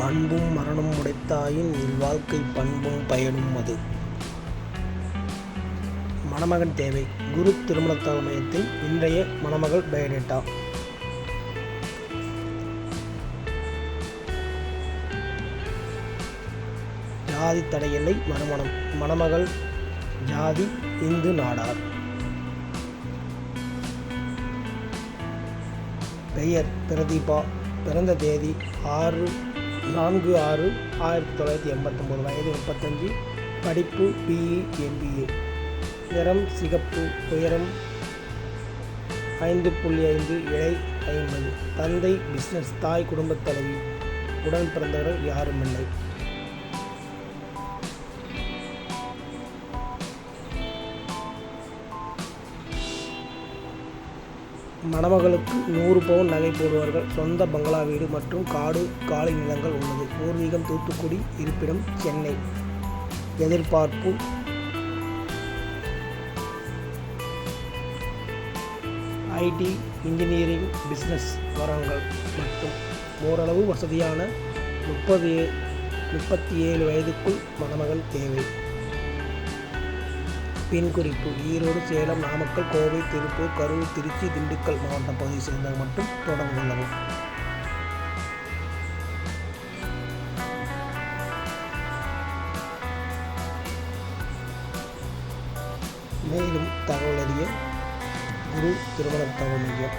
அன்பும் மரணம் உடைத்தாயின் இல்வாழ்க்கை பண்பும் பயனும் அது. மணமகன் தேவை. குரு திருமண மையத்தில் இன்றைய மணமகள் பயோடேட்டா ஜாதி தடையில்லை மறுமணம். மணமகள் ஜாதி இந்து நாடார். பெயர் பிரதீபா. பிறந்த தேதி ஆறு நான்கு ஆறு ஆயிரத்தி தொள்ளாயிரத்தி எண்பத்தொம்போது வயது முப்பத்தஞ்சு. படிப்பு பிஇ எம்பிஏ நிறம் சிகப்பு உயரம் ஐந்து புள்ளி ஐந்து இழை ஐம்பது. தந்தை பிஸ்னஸ் தாய் குடும்பத் தலைவி. உடன் பிறந்தவர்கள் யாரும் இல்லை. மணமகளுக்கு நூறு பவுன் நகை போடுவார்கள். சொந்த பங்களா வீடு மற்றும் காடு காலை நிலங்கள் உள்ளது. பூர்வீகம் தூத்துக்குடி இருப்பிடம் சென்னை. எதிர்பார்ப்பு? ஐடி இன்ஜினியரிங் பிஸ்னஸ் வரங்கள் மற்றும் ஓரளவு வசதியான முப்பது முப்பத்தி ஏழு வயதுக்குள் மணமகள் தேவை. பின் குறிப்பு ஈரோடு சேலம் நாமக்கல் கோவை திருப்பூர் கரூர் திருச்சி திண்டுக்கல் மாவட்ட பகுதியை சேர்ந்தவர் மட்டும் தொடர்பு கொள்ளவும். மேலும் தகவல் அறிய குரு திருமண தகவல் மையம்.